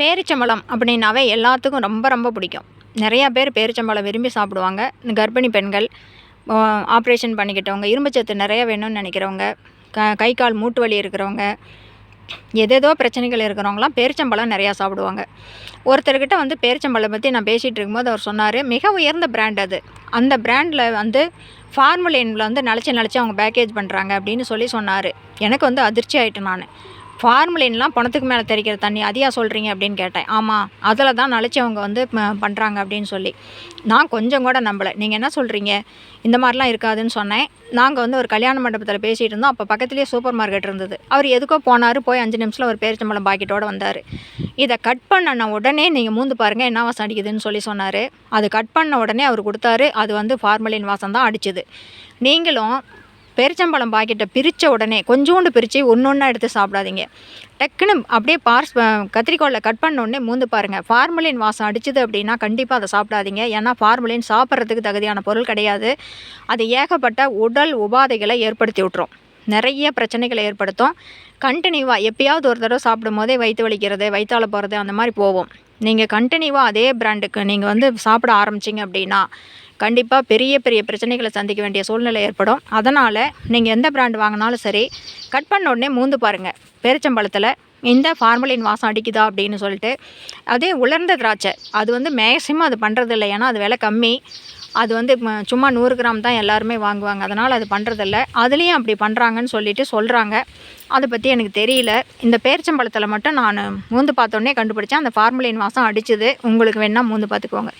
பேரிச்சம்பழம் அப்படின்னாவே எல்லாத்துக்கும் ரொம்ப ரொம்ப பிடிக்கும். நிறையா பேர் பேரிச்சம்பழம் விரும்பி சாப்பிடுவாங்க. இந்த கர்ப்பிணி பெண்கள் ஆப்ரேஷன் பண்ணிக்கிட்டவங்க இரும்புச்சத்து நிறைய வேணும்னு நினைக்கிறவங்க க கை கால் மூட்டு வலி இருக்கிறவங்க எதேதோ பிரச்சனைகள் இருக்கிறவங்களாம் பேரிச்சம்பழம் நிறையா சாப்பிடுவாங்க. ஒருத்தர்கிட்ட வந்து பேரிச்சம்பழம் பற்றி நான் பேசிகிட்டு இருக்கும்போது அவர் சொன்னார் மிக உயர்ந்த பிராண்ட் அது. அந்த பிராண்டில் வந்து ஃபார்முலேனில் வந்து நினச்சி நினச்சி அவங்க பேக்கேஜ் பண்ணுறாங்க அப்படின்னு சொல்லி சொன்னார். எனக்கு வந்து அதிர்ச்சி ஆகிட்டேன் நான். ஃபார்முலின்லாம் பணத்துக்கு மேலே தெரிக்கிற தண்ணி அதியா சொல்கிறீங்க அப்படின்னு கேட்டேன். ஆமாம் அதில் தான் நனைச்சி அவங்க வந்து பண்ணுறாங்க அப்படின்னு சொல்லி. நான் கொஞ்சம் கூட நம்பலை. நீங்கள் என்ன சொல்கிறீங்க இந்த மாதிரிலாம் இருக்காதுன்னு சொன்னேன். நாங்கள் வந்து ஒரு கல்யாண மண்டபத்தில் பேசிகிட்டு இருந்தோம். அப்போ பக்கத்துலேயே சூப்பர் மார்க்கெட் இருந்தது. அவர் எதுக்கோ போனார் போய் அஞ்சு நிமிஷத்தில் ஒரு பேரிச்சம்பளம் பாக்கெட்டோடு வந்தார். இதை கட் பண்ண உடனே நீங்கள் மூந்து பாருங்கள் என்ன வாசம் அடிக்குதுன்னு சொல்லி சொன்னார். அது கட் பண்ண உடனே அவர் கொடுத்தாரு. அது வந்து ஃபார்மலின் வாசம் தான் அடிச்சுது. நீங்களும் பேரிச்சம்பழம் பாக்கெட்டை பிரித்த உடனே கொஞ்சோண்டு பிரித்து ஒன்று ஒன்றா எடுத்து சாப்பிடாதீங்க. டக்குன்னு அப்படியே பார்ஸ் கத்திரிக்கோலில் கட் பண்ண உடனே மூந்து பாருங்கள் ஃபார்மலின் வாசம் அடிச்சுது அப்படின்னா கண்டிப்பாக அதை சாப்பிடாதீங்க. ஏன்னா ஃபார்மலின் சாப்பிட்றதுக்கு தகுதியான பொருள் கிடையாது. அது ஏகப்பட்ட உடல் உபாதைகளை ஏற்படுத்தி விட்டுரும். நிறைய பிரச்சனைகளை ஏற்படுத்தும். கண்டினியூவாக எப்பயாவது ஒரு தடவை சாப்பிடும் போதே வயிற்று வலிக்கிறது வயிற்றால போகிறது அந்த மாதிரி போகும். நீங்கள் கண்டினியூவாக அதே பிராண்டுக்கு நீங்கள் வந்து சாப்பிட ஆரம்பிச்சிங்க அப்படின்னா கண்டிப்பாக பெரிய பெரிய பிரச்சனைகளை சந்திக்க வேண்டிய சூழ்நிலை ஏற்படும். அதனால் நீங்கள் எந்த பிராண்ட் வாங்கினாலும் சரி கட் பண்ண உடனே மூந்து பாருங்கள் பேரிச்சம்பழத்தில் இந்த ஃபார்மலின் வாசம் அடிக்குதா அப்படின்னு சொல்லிட்டு அதே உலர்ந்த திராட்சை அது வந்து மேக்ஸிமம் அது பண்ணுறது இல்லை ஏன்னா அது விலை கம்மி. அது வந்து சும்மா நூறு கிராம் தான் எல்லாருமே வாங்குவாங்க. அதனால் அது பண்ணுறதில்ல அதுலேயும் அப்படி பண்ணுறாங்கன்னு சொல்லிட்டு சொல்கிறாங்க அதை பற்றி எனக்கு தெரியல. இந்த பேரிச்சம்பழத்தில் மட்டும் நான் மூந்து பார்த்தோன்னே கண்டுபிடிச்சேன். அந்த ஃபார்முலின் வாசம் அடிச்சுது. உங்களுக்கு வேணால் மூந்து பார்த்துக்கோங்க.